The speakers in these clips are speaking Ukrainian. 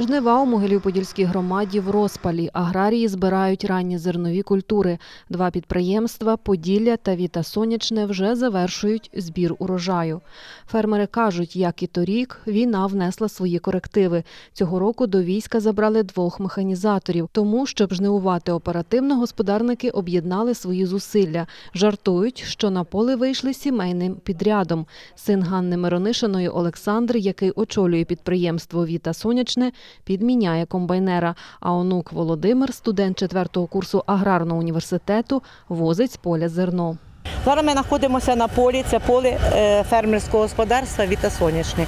Жнива у Могилів-Подільській громаді в розпалі. Аграрії збирають ранні зернові культури. Два підприємства Поділля та Віта Сонячне вже завершують збір урожаю. Фермери кажуть, як і торік, війна внесла свої корективи. Цього року до війська забрали двох механізаторів. Тому, щоб жнивувати оперативно, господарники об'єднали свої зусилля. Жартують, що на поле вийшли сімейним підрядом. Син Ганни Миронишиної Олександр, який очолює підприємство Віта Сонячне, підміняє комбайнера. А онук Володимир, студент четвертого курсу аграрного університету, возить з поля зерно. Зараз ми знаходимося на полі, це поле е, фермерського господарства Віта Сонячне.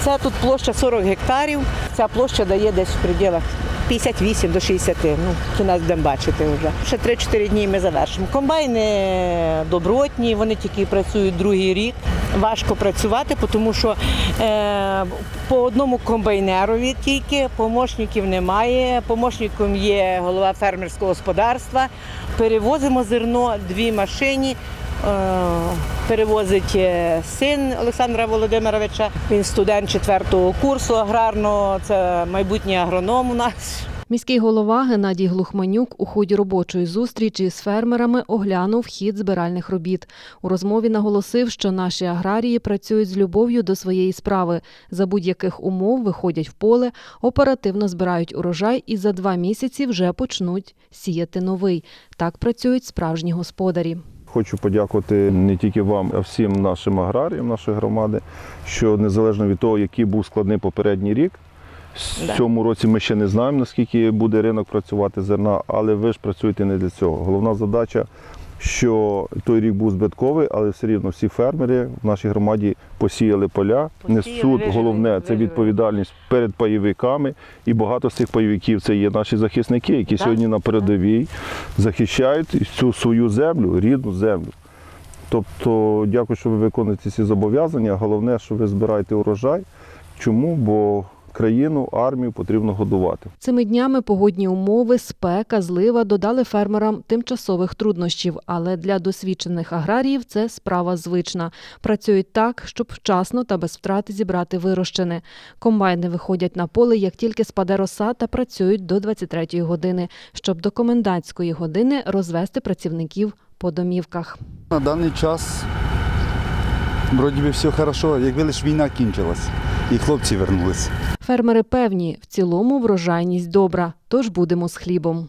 Це тут площа 40 гектарів. Ця площа дає десь в пределах 58 до 60. Ну, кінець будемо бачити вже. Ще 3-4 дні ми завершимо. Комбайни добротні, вони тільки працюють другий рік. Важко працювати, тому що е, по одному комбайнерові тільки, помощників немає. Помощником є голова фермерського господарства. Перевозимо зерно, дві машині. Е, Перевозить е, син Олександра Володимировича. Він студент четвертого курсу аграрного. Це майбутній агроном у нас. Міський голова Геннадій Глухманюк у ході робочої зустрічі з фермерами оглянув хід збиральних робіт. У розмові наголосив, що наші аграрії працюють з любов'ю до своєї справи. За будь-яких умов виходять в поле, оперативно збирають урожай і за два місяці вже почнуть сіяти новий. Так працюють справжні господарі. Хочу подякувати не тільки вам, а всім нашим аграріям нашої громади, що незалежно від того, який був складний попередній рік, Да. цьому році ми ще не знаємо, наскільки буде ринок працювати зерна, але ви ж працюєте не для цього. Головна задача, що той рік був збитковий, але все рівно всі фермери в нашій громаді посіяли поля, Посіяли, несуть вижили, головне це вижили. відповідальність перед пайовиками. І багато з цих пайовиків це є наші захисники, які Так, сьогодні на передовій захищають цю свою землю, рідну землю. Тобто, дякую, що ви виконуєте ці зобов'язання. Головне, що ви збираєте урожай. Чому? Бо країну, армію потрібно годувати. Цими днями погодні умови, спека, злива додали фермерам тимчасових труднощів, але для досвідчених аграріїв це справа звична. Працюють так, щоб вчасно та без втрати зібрати вирощене. Комбайни виходять на поле, як тільки спаде роса, та працюють до 23-ї години, щоб до комендантської години розвести працівників по домівках. На даний час вроді би все хорошо, якби лише війна кінчилась і хлопці вернулися. Фермери певні, в цілому врожайність добра, тож будемо з хлібом.